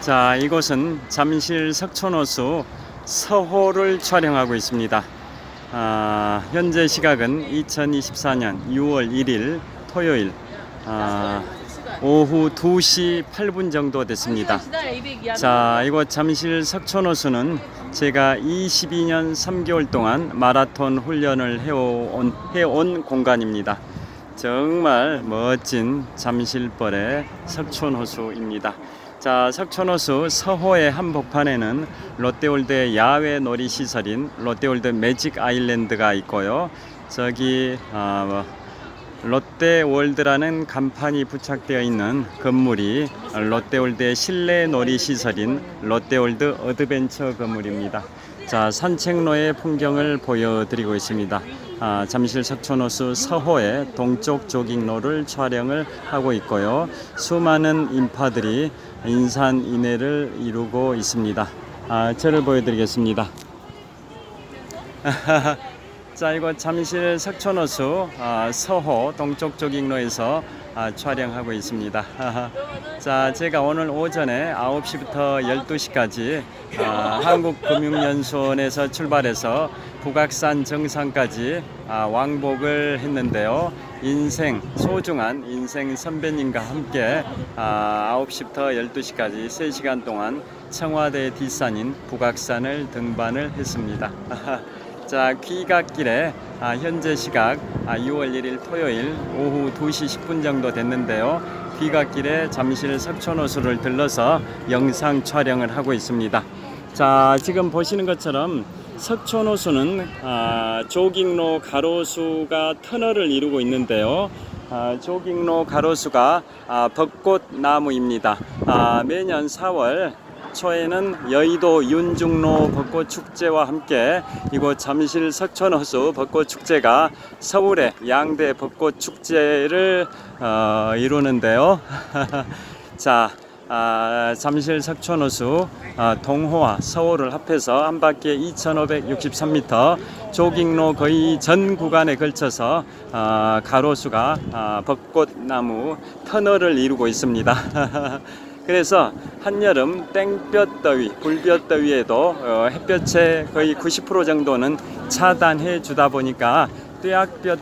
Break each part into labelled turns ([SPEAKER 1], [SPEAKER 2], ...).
[SPEAKER 1] 자, 이곳은 잠실 석촌호수 서호를 촬영하고 있습니다. 아, 현재 시각은 2024년 6월 1일 토요일 아, 오후 2시 8분 정도 됐습니다. 자, 이곳 잠실 석촌호수는 제가 22년 3개월 동안 마라톤 훈련을 해온, 해온 공간입니다. 정말 멋진 잠실벌의 석촌호수입니다. 자, 석촌호수 서호의 한복판에는 롯데월드 야외 놀이 시설인 롯데월드 매직 아일랜드가 있고요. 저기 아, 뭐, 롯데월드라는 간판이 부착되어 있는 건물이 롯데월드의 실내 놀이 시설인 롯데월드 어드벤처 건물입니다. 자, 산책로의 풍경을 보여드리고 있습니다. 아, 잠실 석촌호수 서호의 동쪽 조깅로를 촬영을 하고 있고요. 수많은 인파들이 인산 인해를 이루고 있습니다. 아, 저를 보여드리겠습니다. 자, 이곳 잠실 석촌호수 아, 서호 동쪽 조깅로에서 아, 촬영하고 있습니다. 자, 제가 오늘 오전에 9시부터 12시까지 아, 한국금융연수원에서 출발해서 북악산 정상까지 아, 왕복을 했는데요. 인생 소중한 인생 선배님과 함께 아, 9시부터 12시까지 3시간 동안 청와대 뒷산인 북악산을 등반을 했습니다. 자, 귀갓길에 아, 현재 시각 아, 6월 1일 토요일 오후 2시 10분 정도 됐는데요. 귀갓길에 잠실 석촌호수를 들러서 영상 촬영을 하고 있습니다. 자, 지금 보시는 것처럼 석촌호수는 아, 조깅로 가로수가 터널을 이루고 있는데요. 아, 조깅로 가로수가 아, 벚꽃 나무입니다. 아, 매년 4월 초에는 여의도 윤중로 벚꽃 축제와 함께 이곳 잠실 석촌호수 벚꽃 축제가 서울의 양대 벚꽃 축제를 어, 이루는데요. 자, 아, 잠실 석촌호수 아, 동호와 서호를 합해서 한 바퀴에 2,563m 조깅로 거의 전 구간에 걸쳐서 아, 가로수가 아, 벚꽃나무 터널을 이루고 있습니다. 그래서 한여름 땡볕 더위, 불볕 더위에도 어, 햇볕의 거의 90% 정도는 차단해 주다 보니까 떼약볕이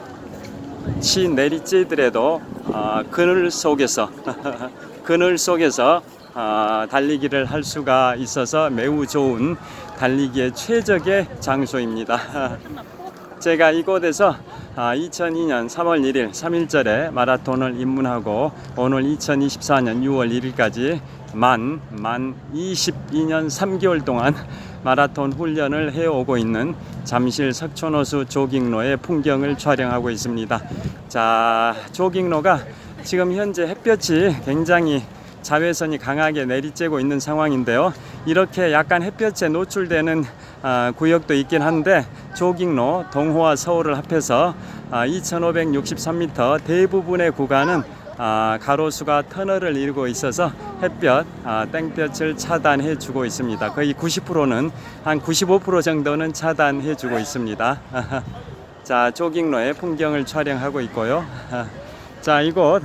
[SPEAKER 1] 내리쬐더라도 어, 그늘 속에서 그늘 속에서 어, 달리기를 할 수가 있어서 매우 좋은 달리기의 최적의 장소입니다. 제가 이곳에서 2002년 3월 1일 3일절에 마라톤을 입문하고 오늘 2024년 6월 1일까지 만, 만 22년 3개월 동안 마라톤 훈련을 해오고 있는 잠실 석촌호수 조깅로의 풍경을 촬영하고 있습니다. 자, 조깅로가 지금 현재 햇볕이 굉장히 자외선이 강하게 내리쬐고 있는 상황인데요. 이렇게 약간 햇볕에 노출되는 아, 구역도 있긴 한데 조깅로 동호와 서울을 합해서 아, 2,563m 대부분의 구간은 아, 가로수가 터널을 이루고 있어서 햇볕, 아, 땡볕을 차단해 주고 있습니다. 거의 90%는 한 95% 정도는 차단해 주고 있습니다. 자, 조깅로의 풍경을 촬영하고 있고요. 자, 이곳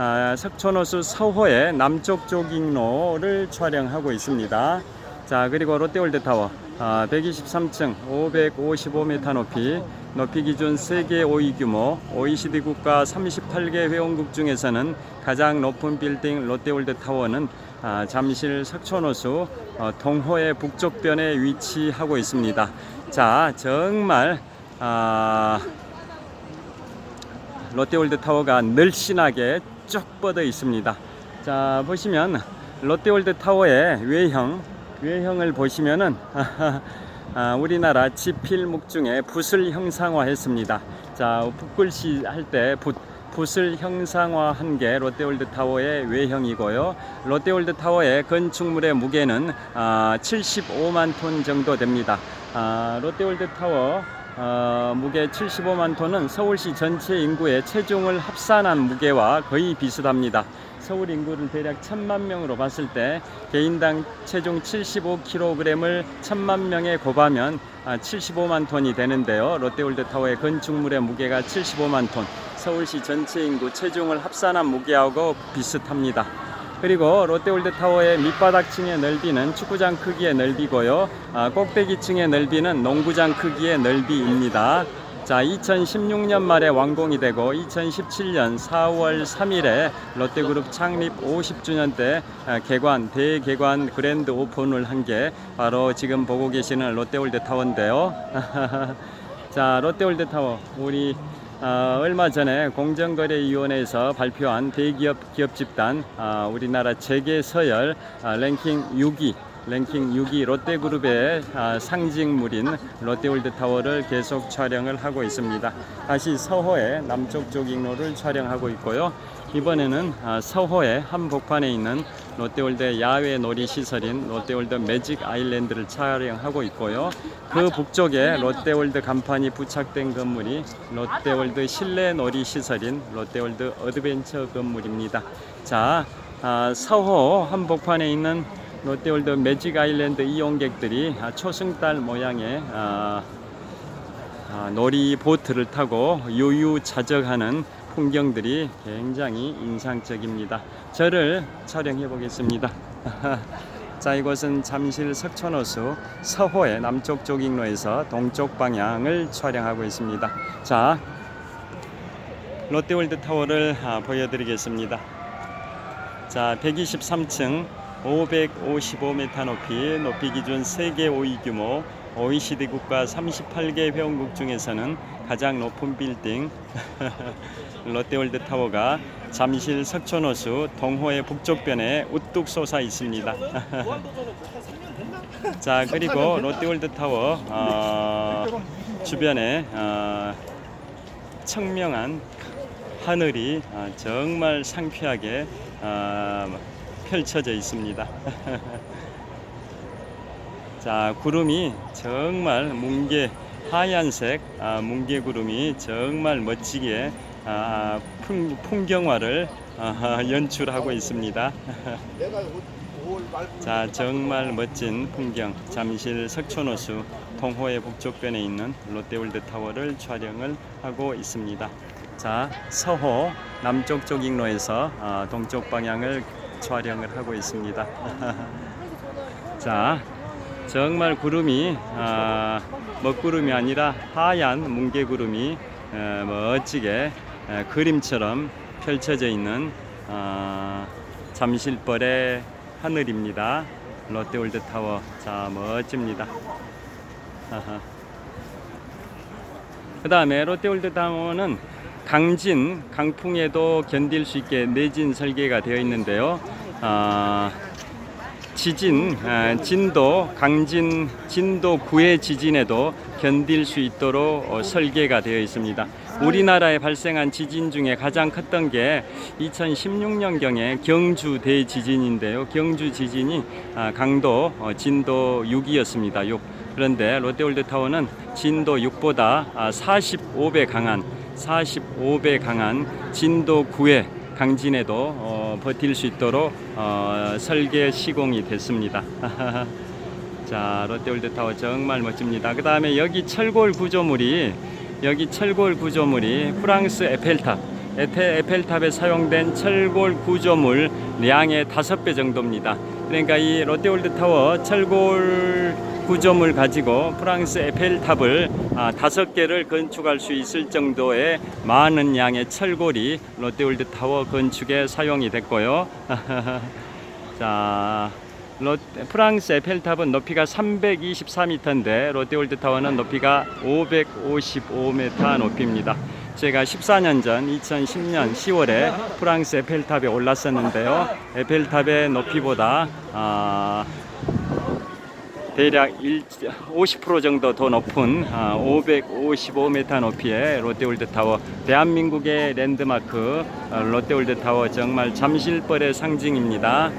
[SPEAKER 1] 아, 석촌호수 서호의 남쪽 조깅로를 촬영하고 있습니다. 자, 그리고 롯데월드 타워 아, 123층 555m 높이 높이 기준 세계 5위 규모 OECD 국가 38개 회원국 중에서는 가장 높은 빌딩 롯데월드 타워는 아, 잠실 석촌호수 어, 동호의 북쪽변에 위치하고 있습니다. 자, 정말 아, 롯데월드 타워가 늘씬하게 쭉 뻗어 있습니다. 자 보시면 롯데월드 타워의 외형 외형을 보시면은 아, 우리나라 지필목 중에 붓을 형상화했습니다. 자 붓글씨 할 때 붓 붓을 형상화한 게 롯데월드 타워의 외형이고요. 롯데월드 타워의 건축물의 무게는 아, 75만 톤 정도 됩니다. 아, 롯데월드 타워 어, 무게 75만 톤은 서울시 전체 인구의 체중을 합산한 무게와 거의 비슷합니다. 서울 인구를 대략 천만 명으로 봤을 때 개인당 체중 75kg을 천만 명에 곱하면 아, 75만 톤이 되는데요. 롯데월드타워의 건축물의 무게가 75만 톤, 서울시 전체 인구 체중을 합산한 무게하고 비슷합니다. 그리고 롯데월드타워의 밑바닥층의 넓이는 축구장 크기의 넓이고요. 아, 꼭대기층의 넓이는 농구장 크기의 넓이입니다. 자, 2016년 말에 완공이 되고 2017년 4월 3일에 롯데그룹 창립 50주년 때 아, 개관 대개관 그랜드 오픈을 한 게 바로 지금 보고 계시는 롯데월드 타워인데요. 자, 롯데월드 타워 우리 어, 얼마 전에 공정거래위원회에서 발표한 대기업 기업 집단 아, 우리나라 재계 서열 아, 랭킹 6위 랭킹 6위 롯데그룹의 아, 상징물인 롯데월드타워를 계속 촬영을 하고 있습니다. 다시 서호의 남쪽 조깅로를 촬영하고 있고요. 이번에는 아, 서호의 한복판에 있는 롯데월드 야외 놀이 시설인 롯데월드 매직 아일랜드를 촬영하고 있고요. 그 북쪽에 롯데월드 간판이 부착된 건물이 롯데월드 실내 놀이 시설인 롯데월드 어드벤처 건물입니다. 자, 아, 서호 한복판에 있는 롯데월드 매직 아일랜드 이용객들이 아, 초승달 모양의 아, 아, 놀이 보트를 타고 유유자적하는 풍경들이 굉장히 인상적입니다. 저를 촬영해 보겠습니다. 자, 이곳은 잠실 석촌호수 서호의 남쪽 조깅로에서 동쪽 방향을 촬영하고 있습니다. 자, 롯데월드 타워를 아, 보여드리겠습니다. 자, 123층 555m 높이, 높이 기준 세계 5위 규모, OECD 국가 38개 회원국 중에서는 가장 높은 빌딩 롯데월드 타워가 잠실 석촌호수 동호의 북쪽변에 우뚝 솟아 있습니다. 자 그리고 롯데월드 타워 어, 주변에 어, 청명한 하늘이 어, 정말 상쾌하게 어, 펼쳐져 있습니다. 자 구름이 정말 뭉게 하얀색 아, 뭉게 구름이 정말 멋지게 아, 풍, 풍경화를 아, 연출하고 있습니다.
[SPEAKER 2] 내가 5월 말부터
[SPEAKER 1] 자 정말 멋진 풍경 잠실 석촌호수 동호회 북쪽변에 있는 롯데월드 타워를 촬영을 하고 있습니다. 자 서호 남쪽 조깅로에서 아, 동쪽 방향을 촬영을 하고 있습니다. 자 정말 구름이 아, 먹구름이 아니라 하얀 뭉게구름이 어, 멋지게 어, 그림처럼 펼쳐져 있는 어, 잠실벌의 하늘입니다. 롯데월드 타워 자 멋집니다. 그 다음에 롯데월드 타워는 강진, 강풍에도 견딜 수 있게 내진 설계가 되어 있는데요. 아, 지진, 아, 진도, 강진, 진도 9의 지진에도 견딜 수 있도록 어, 설계가 되어 있습니다. 우리나라에 발생한 지진 중에 가장 컸던 게 2016년경에 경주 대지진인데요. 경주 지진이 아, 강도 어, 진도 6이었습니다. 6. 그런데 롯데월드 타워는 진도 6보다 45배 강한 45배 강한 진도 9의 강진에도 어, 버틸 수 있도록 어, 설계 시공이 됐습니다. 자, 롯데월드 타워 정말 멋집니다. 그 다음에 여기 철골 구조물이 여기 철골 구조물이 프랑스 에펠탑 에페, 에펠탑에 사용된 철골 구조물 양의 다섯 배 정도입니다. 그러니까 이 롯데월드 타워 철골 구조물 가지고 프랑스 에펠탑을 아, 다섯 개를 건축할 수 있을 정도의 많은 양의 철골이 롯데월드 타워 건축에 사용이 됐고요. 자, 프랑스 에펠탑은 높이가 324m인데 롯데월드 타워는 높이가 555m 높이입니다. 제가 14년 전 2010년 10월에 프랑스 에펠탑에 올랐었는데요. 에펠탑의 높이보다 아, 대략 1, 50% 정도 더 높은 아, 555m 높이의 롯데월드 타워 대한민국의 랜드마크 어, 롯데월드 타워 정말 잠실벌의 상징입니다.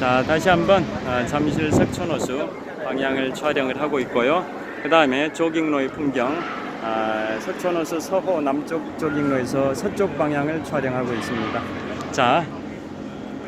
[SPEAKER 1] 자 다시 한번 아, 잠실 석촌호수 방향을 촬영을 하고 있고요. 그 다음에 조깅로의 풍경 아, 석촌호수 서호 남쪽 조깅로에서 서쪽 방향을 촬영하고 있습니다. 자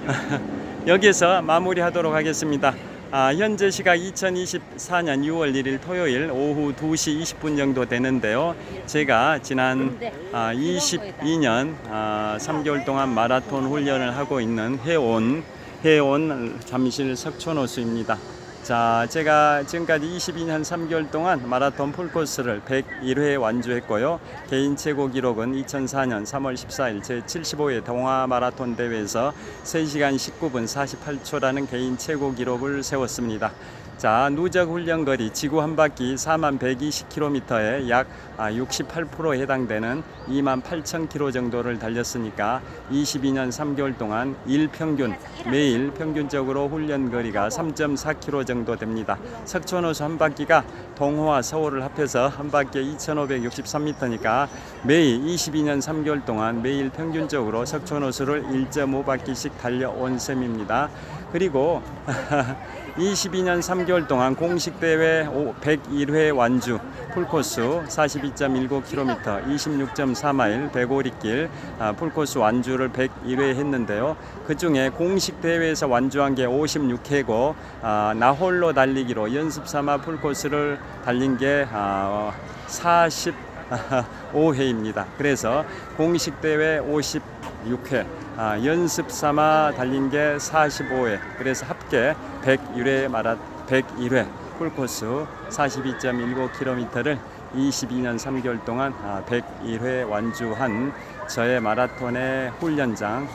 [SPEAKER 1] 여기서 마무리하도록 하겠습니다. 아, 현재 시각 2024년 6월 1일 토요일 오후 2시 20분 정도 되는데요. 제가 지난 아, 22년 아, 3개월 동안 마라톤 훈련을 하고 있는 해온 해온 잠실 석촌호수입니다. 자, 제가 지금까지 22년 3개월 동안 마라톤 풀코스를 101회 완주했고요. 개인 최고 기록은 2004년 3월 14일 제 75회 동아 마라톤 대회에서 3시간 19분 48초라는 개인 최고 기록을 세웠습니다. 자, 누적 훈련 거리 지구 한 바퀴 4만 120km에 약 68%에 해당되는 2만 8천 km 정도를 달렸으니까 22년 3개월 동안 일 평균 매일 평균적으로 훈련 거리가 3.4km 정도 됩니다. 석촌호수 한 바퀴가 동호와 서울을 합해서 한 바퀴에 2,563m니까 매일 22년 3개월 동안 매일 평균적으로 석촌호수를 1.5바퀴씩 달려온 셈입니다. 그리고 22년 3개월 동안 공식 대회 101회 완주 풀코스 42.19km 26.4마일 105리길 아, 풀코스 완주를 101회 했는데요. 그 중에 공식 대회에서 완주한 게 56회고 아, 나홀로 달리기로 연습 삼아 풀코스를 달린 게 아, 45회입니다. 그래서 공식 대회 56회 아, 연습 삼아 달린 게 45회 그래서 합계 101회 마라 101회 풀코스 42.19km를 22년 3개월 동안 아, 101회 완주한 저의 마라톤의 훈련장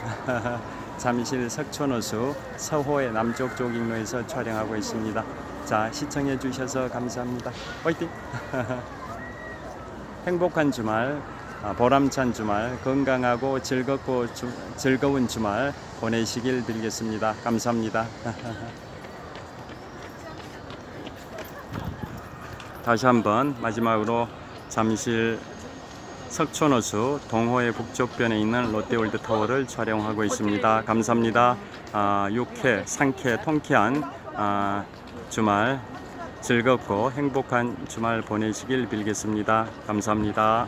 [SPEAKER 1] 잠실 석촌호수 서호의 남쪽 조깅로에서 촬영하고 있습니다. 자 시청해 주셔서 감사합니다. 화이팅! 행복한 주말, 아, 보람찬 주말, 건강하고 즐겁고 주- 즐거운 주말 보내시길 빌겠습니다. 감사합니다. 다시 한번 마지막으로 잠실 석촌호수 동호회 북쪽변에 있는 롯데월드 타워를 촬영하고 있습니다. 감사합니다. 아, 육회, 상쾌, 통쾌한 아, 주말 즐겁고 행복한 주말 보내시길 빌겠습니다. 감사합니다.